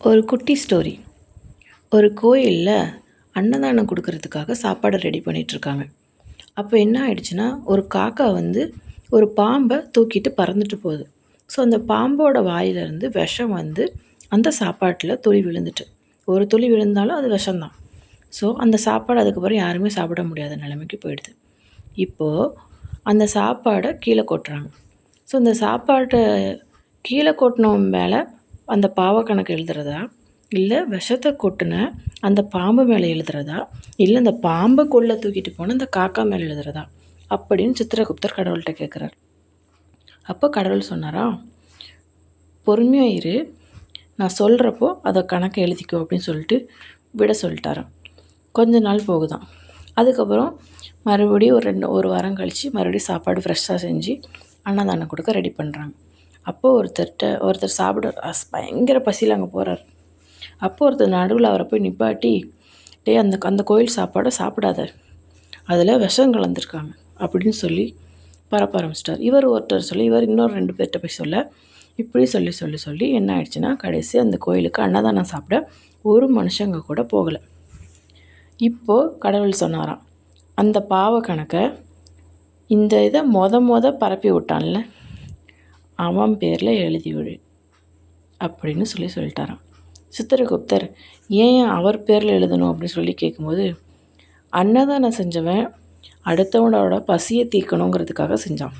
ஒரு குட்டி ஸ்டோரி ஒரு கோயிலில் அன்னதானம் கொடுக்கறதுக்காக சாப்பாடை ரெடி பண்ணிகிட்ருக்காங்க அப்போ என்ன ஆயிடுச்சுன்னா ஒரு காக்கா வந்து ஒரு பாம்பை தூக்கிட்டு பறந்துட்டு போகுது. ஸோ அந்த பாம்போட வாயிலிருந்து விஷம் வந்து அந்த சாப்பாட்டில் துளி விழுந்துட்டு. ஒரு துளி விழுந்தாலும் அது விஷம்தான். ஸோ அந்த சாப்பாடு அதுக்கப்புறம் யாருமே சாப்பிட முடியாத நிலைமைக்கு போயிடுது. இப்போது அந்த சாப்பாடை கீழே கொட்டுறாங்க. ஸோ அந்த சாப்பாட்டை கீழே கொட்டினவன் மேலே அந்த பாவ கணக்கு எழுதுறதா? இல்லை விஷத்தை கொட்டின அந்த பாம்பு மேலே எழுதுறதா? இல்லை அந்த பாம்பை கொள்ள தூக்கிட்டு போன அந்த காக்கா மேலே எழுதுறதா? அப்படின்னு சித்திரகுப்தர் கடவுள்கிட்ட கேட்குறார் அப்போ கடவுள் சொன்னாரா பொறுமையாக இரு. நான் சொல்கிறப்போ அதை கணக்கை எழுதிக்கோ அப்படின்னு சொல்லிட்டு விட சொல்லிட்டாராம். கொஞ்ச நாள் போகுதான் அதுக்கப்புறம் மறுபடியும் ஒரு ரெண்டு ஒரு வாரம் கழித்து மறுபடியும் சாப்பாடு ஃப்ரெஷ்ஷாக செஞ்சு அன்னதானம் கொடுக்க ரெடி பண்ணுறாங்க அப்போது ஒருத்தர்கிட்ட ஒருத்தர் சாப்பிட பயங்கர பசியில் அங்கே போகிறார் அப்போ ஒருத்தர் நடுவில் அவரை போய் நிப்பாட்டி டே அந்த அந்த கோயில் சாப்பாடை சாப்பிடாத. அதில் விஷம் கலந்துருக்காங்க. அப்படின்னு சொல்லி பரப்ப ஆரம்பிச்சிட்டார். இவர் ஒருத்தர் சொல்லி இவர் இன்னொரு ரெண்டு பேர்கிட்ட போய் சொல்ல இப்படி சொல்லி சொல்லி சொல்லி என்ன ஆயிடுச்சுன்னா கடைசி அந்த கோயிலுக்கு அன்னதானம் சாப்பிட ஒரு மனுஷங்க கூட போகலை. இப்போது கடவுள் சொன்னாராம் அந்த பாவ கணக்கை இந்த இதை மொத மொத பரப்பி விட்டான்ல அவன் பேரில் எழுதி விடு அப்படின்னு சொல்லி சொல்லிட்டாரான் சித்திரகுப்தர் ஏன் அவர் பேரில் எழுதணும்? அப்படின்னு சொல்லி கேட்கும்போது அன்னதானம் செஞ்சவன் அடுத்தவனோட பசியை தீர்க்கணுங்கிறதுக்காக செஞ்சான்.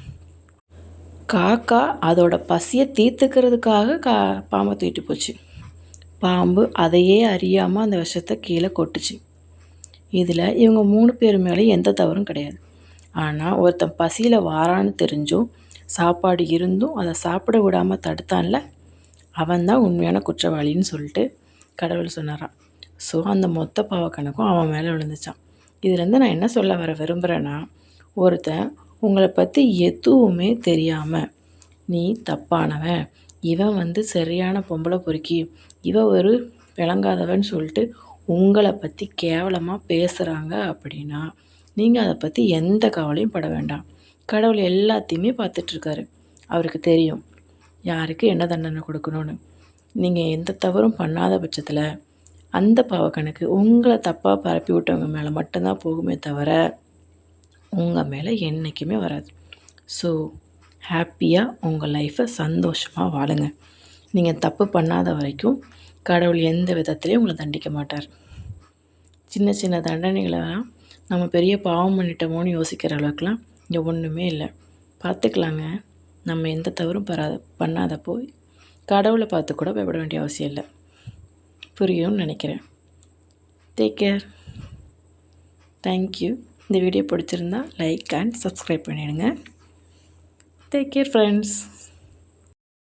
காக்கா அதோட பசியை தீர்த்துக்கிறதுக்காக கா பாம்பை தூக்கிட்டு போச்சு. பாம்பு அதையே அறியாமல் அந்த விஷத்தை கீழே கொட்டுச்சு. இதில் இவங்க மூணு பேர் மேலே எந்த தவறும் கிடையாது. ஆனால் ஒருத்தன் பசியில் வாரான்னு தெரிஞ்சும் சாப்பாடு இருந்தும் அதை சாப்பிட விடாமல் தடுத்தான்ல அவன் தான் உண்மையான குற்றவாளின்னு சொல்லிட்டு கடவுள் சொன்னாரான் ஸோ அந்த மொத்த பாவ கணக்கும் அவன் மேலே விழுந்துச்சான் இதுலேருந்து நான் என்ன சொல்ல வர விரும்புகிறேன்னா ஒருத்தன் உங்களை பற்றி எதுவுமே தெரியாமல் நீ தப்பானவன். இவன் வந்து சரியான பொம்பளை பொறுக்கி இவன் ஒரு விளங்காதவன் சொல்லிட்டு உங்களை பற்றி கேவலமாக பேசுகிறாங்க அப்படின்னா நீங்கள் அதை பற்றி எந்த கவலையும் பட வேண்டாம். கடவுள் எல்லாத்தையுமே பார்த்துட்ருக்காரு. அவருக்கு தெரியும். யாருக்கு என்ன தண்டனை கொடுக்கணும்னு. நீங்கள் எந்த தவறும் பண்ணாத பட்சத்தில் அந்த பாவக்கணக்கு உங்களை தப்பாக பரப்பி விட்டவங்க மேலே மட்டும்தான் போகுமே தவிர உங்கள் மேலே என்றைக்குமே வராது. ஸோ ஹாப்பியாக உங்கள் லைஃப்பை சந்தோஷமாக வாழுங்க. நீங்கள் தப்பு பண்ணாத வரைக்கும் கடவுள் எந்த விதத்துலேயும் உங்களை தண்டிக்க மாட்டார். சின்ன சின்ன தண்டனைகளெல்லாம் நம்ம பெரிய பாவம் பண்ணிட்டோமோன்னு யோசிக்கிற அளவுக்குலாம் இங்கே ஒன்றுமே இல்லை. பார்த்துக்கலாங்க நம்ம எந்த தவறும் பராத பண்ணாதப்போ கடவுளை பார்த்து கூட பயப்பட வேண்டிய அவசியம் இல்லை. புரியும்னு நினைக்கிறேன். டேக் கேர் தேங்க்யூ இந்த வீடியோ பிடிச்சிருந்தா லைக் அண்ட் சப்ஸ்கிரைப் பண்ணிவிடுங்க டேக் கேர் ஃப்ரெண்ட்ஸ்